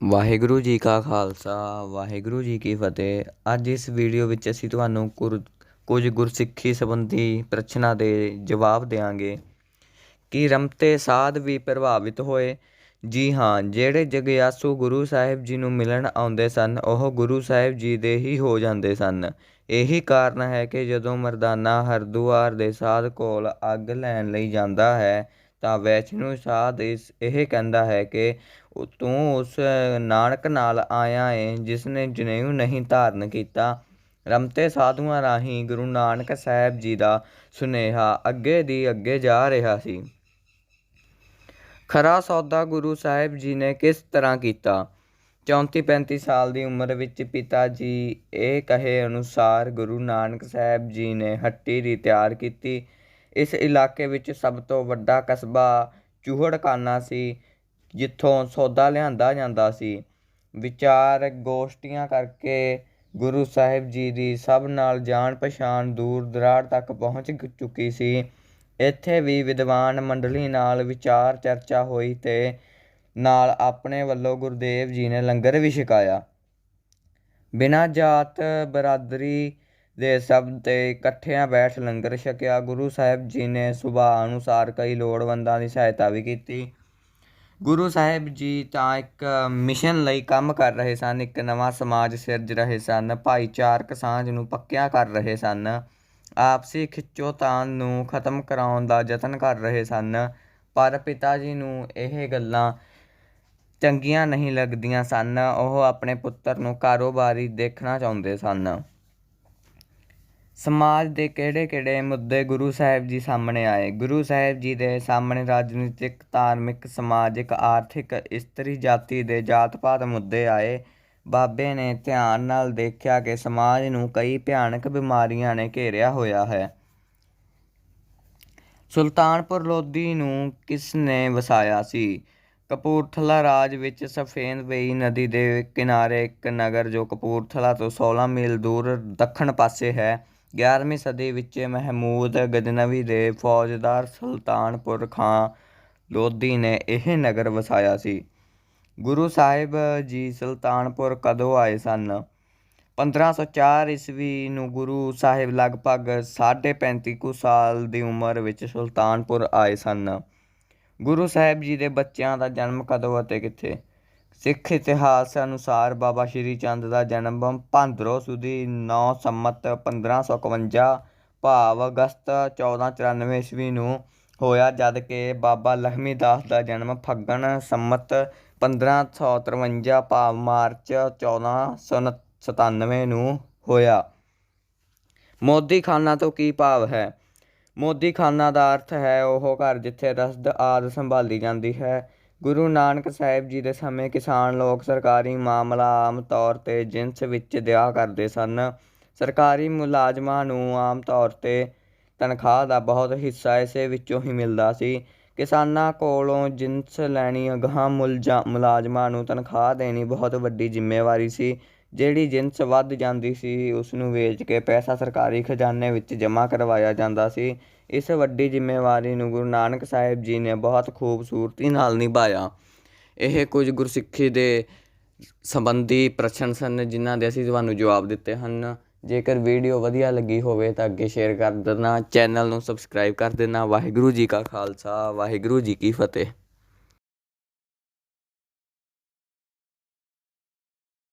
ਵਾਹਿਗੁਰੂ ਜੀ ਕਾ ਖਾਲਸਾ, ਵਾਹਿਗੁਰੂ ਜੀ ਕੀ ਫਤਿਹ। ਅੱਜ ਇਸ ਵੀਡੀਓ ਵਿੱਚ ਅਸੀਂ ਤੁਹਾਨੂੰ ਕੁਰ, ਕੁਝ ਗੁਰਸਿੱਖੀ ਸੰਬੰਧੀ ਪ੍ਰਸ਼ਨਾਂ ਦੇ ਜਵਾਬ ਦੇਵਾਂਗੇ ਕਿ ਰਮਤੇ ਸਾਧ ਵੀ ਪ੍ਰਭਾਵਿਤ ਹੋਏ? ਜੀ ਹਾਂ, ਜਿਹੜੇ ਜਗਿਆਸੂ ਗੁਰੂ ਸਾਹਿਬ ਜੀ ਨੂੰ ਮਿਲਣ ਆਉਂਦੇ ਸਨ, ਉਹ ਗੁਰੂ ਸਾਹਿਬ ਜੀ ਦੇ ਹੀ ਹੋ ਜਾਂਦੇ ਸਨ। ਇਹੀ ਕਾਰਨ ਹੈ ਕਿ ਜਦੋਂ ਮਰਦਾਨਾ ਹਰਦੁਆਰ ਦੇ ਸਾਧ ਕੋਲ ਅੱਗ ਲੈਣ ਲਈ ਜਾਂਦਾ ਹੈ ਤਾਂ ਵੈਸ਼ਨੂ ਸਾਧ ਇਸ ਇਹ ਕਹਿੰਦਾ ਹੈ ਕਿ ਤੂੰ ਉਸ ਨਾਨਕ ਨਾਲ ਆਇਆ ਏ ਜਿਸ ਨੇ ਜਨੇਊ ਨਹੀਂ ਧਾਰਨ ਕੀਤਾ। ਰਮਤੇ ਸਾਧੂਆਂ ਰਾਹੀਂ ਗੁਰੂ ਨਾਨਕ ਸਾਹਿਬ ਜੀ ਦਾ ਸੁਨੇਹਾ ਅੱਗੇ ਦੀ ਅੱਗੇ ਜਾ ਰਿਹਾ ਸੀ। ਖਰਾ ਸੌਦਾ ਗੁਰੂ ਸਾਹਿਬ ਜੀ ਨੇ ਕਿਸ ਤਰ੍ਹਾਂ ਕੀਤਾ? 34 35 ਸਾਲ ਦੀ ਉਮਰ ਵਿੱਚ ਪਿਤਾ ਜੀ ਇਹ ਕਹੇ ਅਨੁਸਾਰ ਗੁਰੂ ਨਾਨਕ ਸਾਹਿਬ ਜੀ ਨੇ ਹੱਟੀ ਦੀ ਤਿਆਰ ਕੀਤੀ। ਇਸ ਇਲਾਕੇ ਵਿੱਚ ਸਭ ਤੋਂ ਵੱਡਾ ਕਸਬਾ ਚੂਹੜਕਾਨਾ ਸੀ, ਜਿੱਥੋਂ ਸੌਦਾ ਲਿਆਂਦਾ ਜਾਂਦਾ ਸੀ। ਵਿਚਾਰ ਗੋਸ਼ਟੀਆਂ ਕਰਕੇ ਗੁਰੂ ਸਾਹਿਬ ਜੀ ਦੀ ਸਭ ਨਾਲ ਜਾਣ ਪਛਾਣ ਦੂਰ ਦਰਾੜ ਤੱਕ ਪਹੁੰਚ ਚੁੱਕੀ ਸੀ। ਇੱਥੇ ਵੀ ਵਿਦਵਾਨ ਮੰਡਲੀ ਨਾਲ ਵਿਚਾਰ ਚਰਚਾ ਹੋਈ ਤੇ ਨਾਲ ਆਪਣੇ ਵੱਲੋਂ ਗੁਰਦੇਵ ਜੀ ਨੇ ਲੰਗਰ ਵੀ ਛਕਾਇਆ। ਬਿਨਾਂ ਜਾਤ ਬਰਾਦਰੀ ਦੇ ਸਭ ਤੇ ਇਕੱਠਿਆਂ ਬੈਠ ਲੰਗਰ ਛਕਿਆ। ਗੁਰੂ ਸਾਹਿਬ ਜੀ ਨੇ ਸੁਭਾਅ ਅਨੁਸਾਰ ਕਈ ਲੋੜਵੰਦਾਂ ਦੀ ਸਹਾਇਤਾ ਵੀ ਕੀਤੀ। ਗੁਰੂ ਸਾਹਿਬ ਜੀ ਤਾਂ ਇੱਕ ਮਿਸ਼ਨ ਲਈ ਕੰਮ ਕਰ ਰਹੇ ਸਨ, ਇੱਕ ਨਵਾਂ ਸਮਾਜ ਸਿਰਜ ਰਹੇ ਸਨ, ਭਾਈਚਾਰਕ ਸਾਂਝ ਨੂੰ ਪੱਕਿਆ ਕਰ ਰਹੇ ਸਨ, ਆਪਸੀ ਖਿੱਚੋਤਾਣ ਨੂੰ ਖਤਮ ਕਰਾਉਣ ਦਾ ਯਤਨ ਕਰ ਰਹੇ ਸਨ। ਪਰ ਪਿਤਾ ਜੀ ਨੂੰ ਇਹ ਗੱਲਾਂ ਚੰਗੀਆਂ ਨਹੀਂ ਲੱਗਦੀਆਂ ਸਨ। ਉਹ ਆਪਣੇ ਪੁੱਤਰ ਨੂੰ ਕਾਰੋਬਾਰੀ ਦੇਖਣਾ ਚਾਹੁੰਦੇ ਸਨ। ਸਮਾਜ ਦੇ ਕਿਹੜੇ-ਕਿਹੜੇ ਮੁੱਦੇ ਗੁਰੂ ਸਾਹਿਬ ਜੀ ਸਾਹਮਣੇ ਆਏ? ਗੁਰੂ ਸਾਹਿਬ ਜੀ ਦੇ ਸਾਹਮਣੇ ਰਾਜਨੀਤਿਕ, ਧਾਰਮਿਕ, ਸਮਾਜਿਕ, ਆਰਥਿਕ, ਇਸਤਰੀ ਜਾਤੀ ਦੇ ਜਾਤ-ਪਾਤ ਮੁੱਦੇ ਆਏ। ਬਾਬੇ ਨੇ ਧਿਆਨ ਨਾਲ ਦੇਖਿਆ ਕਿ ਸਮਾਜ ਨੂੰ ਕਈ ਭਿਆਨਕ ਬਿਮਾਰੀਆਂ ਨੇ ਘੇਰਿਆ ਹੋਇਆ ਹੈ। ਸੁਲਤਾਨਪੁਰ ਲੋਧੀ ਨੂੰ ਕਿਸ ਨੇ ਵਸਾਇਆ ਸੀ? ਕਪੂਰਥਲਾ ਰਾਜ ਵਿੱਚ ਸਫੇਦਵਈ ਨਦੀ ਦੇ ਕਿਨਾਰੇ ਇੱਕ ਨਗਰ ਜੋ ਕਪੂਰਥਲਾ ਤੋਂ 16 ਮੀਲ ਦੂਰ ਦੱਖਣ ਪਾਸੇ ਹੈ। 11ਵੀਂ ਸਦੀ ਵਿੱਚ ਮਹਿਮੂਦ ਗਜਨਵੀ ਦੇ ਫੌਜਦਾਰ ਸੁਲਤਾਨਪੁਰ ਖਾਂ ਲੋਧੀ ਨੇ ਇਹ ਨਗਰ ਵਸਾਇਆ ਸੀ। ਗੁਰੂ ਸਾਹਿਬ ਜੀ ਸੁਲਤਾਨਪੁਰ ਕਦੋਂ ਆਏ ਸਨ? 1504 ਈਸਵੀ ਨੂੰ ਗੁਰੂ ਸਾਹਿਬ ਲਗਭਗ 35.5 ਕੁ ਸਾਲ ਦੀ ਉਮਰ ਵਿੱਚ ਸੁਲਤਾਨਪੁਰ ਆਏ ਸਨ। ਗੁਰੂ ਸਾਹਿਬ ਜੀ ਦੇ ਬੱਚਿਆਂ ਦਾ ਜਨਮ ਕਦੋਂ ਅਤੇ ਕਿੱਥੇ? ਸਿੱਖ ਇਤਿਹਾਸ ਅਨੁਸਾਰ ਬਾਬਾ ਸ਼੍ਰੀ ਚੰਦ ਦਾ ਜਨਮ ਭਾਂਦਰੋਂ ਸੁਦੀ 9 ਸੰਮਤ 1551 ਭਾਵ ਅਗਸਤ 1494 ਈਸਵੀ ਨੂੰ ਹੋਇਆ, ਜਦ ਕਿ ਬਾਬਾ ਲਖਮੀ ਦਾਸ ਦਾ ਜਨਮ ਫੱਗਣ ਸੰਮਤ 1553 ਭਾਵ ਮਾਰਚ 1497 ਨੂੰ ਹੋਇਆ। ਮੋਦੀ ਖਾਨਾ ਤੋਂ ਕੀ ਭਾਵ ਹੈ? ਮੋਦੀ ਖਾਨਾ ਦਾ ਅਰਥ ਹੈ ਉਹ ਘਰ ਜਿੱਥੇ ਰਸਦ ਆਦ ਸੰਭਾਲੀ ਜਾਂਦੀ ਹੈ। ਗੁਰੂ ਨਾਨਕ ਸਾਹਿਬ ਜੀ ਦੇ ਸਮੇਂ ਕਿਸਾਨ ਲੋਕ ਸਰਕਾਰੀ ਮਾਮਲਾ ਆਮ ਤੌਰ ਤੇ ਜਿੰਸ ਵਿੱਚ ਦਿਆ ਕਰਦੇ ਸਨ। ਸਰਕਾਰੀ ਮੁਲਾਜ਼ਮਾਂ ਨੂੰ ਆਮ ਤੌਰ ਤੇ ਤਨਖਾਹ ਦਾ ਬਹੁਤ ਹਿੱਸਾ ਇਸੇ ਵਿੱਚੋਂ ਹੀ ਮਿਲਦਾ ਸੀ। ਕਿਸਾਨਾਂ ਕੋਲੋਂ ਜਿੰਸ ਲੈਣੀ, ਅਗਾਂਹ ਮੁਲਾਜ਼ਮਾਂ ਨੂੰ ਤਨਖਾਹ ਦੇਣੀ ਬਹੁਤ ਵੱਡੀ ਜ਼ਿੰਮੇਵਾਰੀ ਸੀ। ਜਿਹੜੀ ਜਿੰਸ ਵੱਧ ਜਾਂਦੀ ਸੀ ਉਸ ਨੂੰ ਵੇਚ ਕੇ ਪੈਸਾ ਸਰਕਾਰੀ ਖਜ਼ਾਨੇ ਵਿੱਚ ਜਮ੍ਹਾਂ ਕਰਵਾਇਆ ਜਾਂਦਾ ਸੀ। ਇਸ ਵੱਡੀ ਜ਼ਿੰਮੇਵਾਰੀ ਨੂੰ ਗੁਰੂ ਨਾਨਕ ਸਾਹਿਬ ਜੀ ਨੇ ਬਹੁਤ ਖੂਬਸੂਰਤੀ ਨਾਲ ਨਿਭਾਇਆ। ਇਹ ਕੁਝ ਗੁਰਸਿੱਖੀ ਦੇ ਸੰਬੰਧੀ ਪ੍ਰਸ਼ਨ ਸਨ ਜਿਨ੍ਹਾਂ ਦੇ ਅਸੀਂ ਤੁਹਾਨੂੰ ਜਵਾਬ ਦਿੱਤੇ ਹਨ। ਜੇਕਰ ਵੀਡੀਓ ਵਧੀਆ ਲੱਗੀ ਹੋਵੇ ਤਾਂ ਅੱਗੇ ਸ਼ੇਅਰ ਕਰ ਦੇਣਾ ਚੈਨਲ ਨੂੰ ਸਬਸਕ੍ਰਾਈਬ ਕਰ ਦੇਣਾ। ਵਾਹਿਗੁਰੂ ਜੀ ਕਾ ਖਾਲਸਾ, ਵਾਹਿਗੁਰੂ ਜੀ ਕੀ ਫਤਿਹ।